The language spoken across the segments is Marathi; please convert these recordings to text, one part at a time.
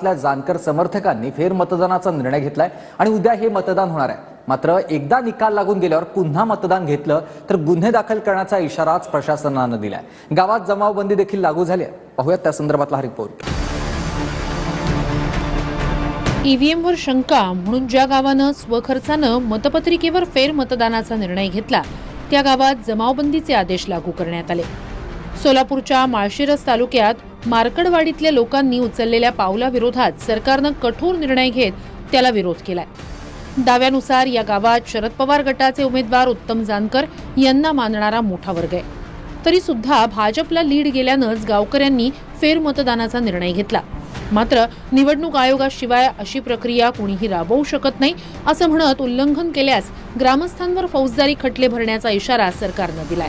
गावातल्या जानकर समर्थकांनी फेरमतदानाचा निर्णय घेतलाय आणि उद्या हे मतदान होणार आहे. मात्र एकदा निकाल लागून गेल्यावर पुन्हा मतदान घेतलं तर गुन्हे दाखल करण्याचा इशाराच प्रशासनानं दिलाय. गावात जमावबंदी देखील लागू झाली आहे. पाहूयात त्या संदर्भातला हा रिपोर्ट ईव्हीएमवर शंका म्हणून ज्या गावानं स्वखर्चानं मतपत्रिकेवर फेरमतदानाचा निर्णय घेतला त्या गावात जमावबंदीचे आदेश लागू करण्यात आले. सोलापूरच्या माळशिरस तालुक्यात मार्कडवाडीतल्या लोकांनी उचललेल्या पावलाविरोधात सरकारनं कठोर निर्णय घेत त्याला विरोध केलाय. दाव्यानुसार या गावात शरद पवार गटाचे उमेदवार उत्तम जानकर यांना मानणारा मोठा वर्ग आहे. तरी सुद्धा भाजपला लीड गेल्यानंच गावकऱ्यांनी फेरमतदानाचा निर्णय घेतला. मात्र निवडणूक आयोगाशिवाय अशी प्रक्रिया कुणीही राबवू शकत नाही असं म्हणत उल्लंघन केल्यास ग्रामस्थांवर फौजदारी खटले भरण्याचा इशारा सरकारनं दिलाय.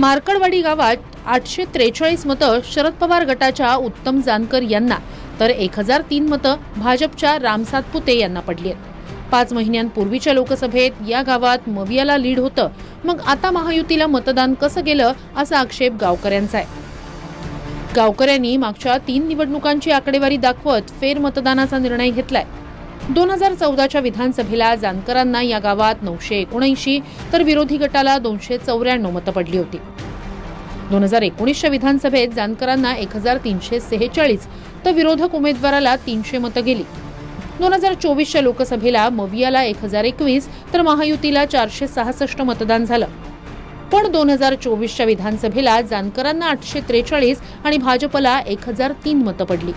मार्कडवाडी गावात आठशे त्रेचाळीस मतं शरद पवार गटाच्या उत्तम जानकर यांना तर एक हजार तीन मतं भाजपच्या रामसात पुते यांना पडली आहेत. पाच महिन्यांपूर्वीच्या लोकसभेत या गावात मवियाला लीड होतं. मग आता महायुतीला मतदान कसं गेलं असा आक्षेप गावकऱ्यांचा आहे. गावकऱ्यांनी मागच्या तीन निवडणुकांची आकडेवारी दाखवत फेरमतदानाचा निर्णय घेतलाय. दोन हजार चौदाच्या विधानसभेला जानकरांना या गावात नऊशे एकोणऐंशी तर विरोधी गटाला दोनशे चौऱ्याण्णव मतं पडली होती. दोन हजार एकोणीसच्या विधानसभेत जानकरांना एक हजार तीनशे सेहेचाळीस तर विरोधक उमेदवाराला तीनशे मतं गेली. दोन हजार चोवीसच्या लोकसभेला मवियाला एक हजार एकवीस तर महायुतीला चारशे सहासष्ट मतदान झालं. पण दोन हजार चोवीसच्या विधानसभेला जानकरांना आठशे त्रेचाळीस आणि भाजपला एक हजार तीन मतं पडली.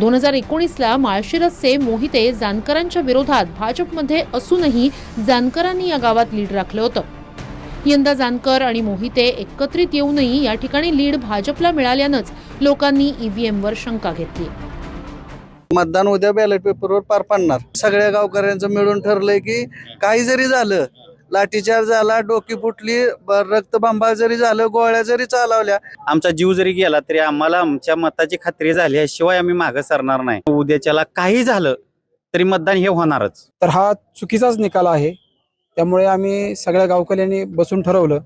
दोन हजार एकोणीसला माळशिरसचे मोहिते जानकरांच्या विरोधात भाजपमध्ये असूनही जानकरांनी या गावात लीड राखलं होतं. यंदा जानकर आणि मोहिते एकत्रित येऊनही या ठिकाणी लीड भाजपला मिळाल्यानंच लोकांनी ईव्हीएमवर शंका घेतली. मतदान उद्या बॅलेट पेपरवर पार पाडणार. सगळ्या गावकऱ्यांचं मिळून ठरलंय की काही जरी झालं लाठीचार्ज झाला डोकी फुटली ब- रक्तबंबाळ जरी झालं गोळ्या जरी चालवल्या. आमचा जीव जरी गेला तरी आम्हाला आमच्या मताची खात्री झाल्याशिवाय आम्ही मागे सरणार नाही. उद्याच्याला काही झालं तरी मतदान हे होणारच. तर हा चुकीचाच निकाल आहे. त्यामुळे आम्ही सगळ्या गावकऱ्यांनी बसून ठरवलं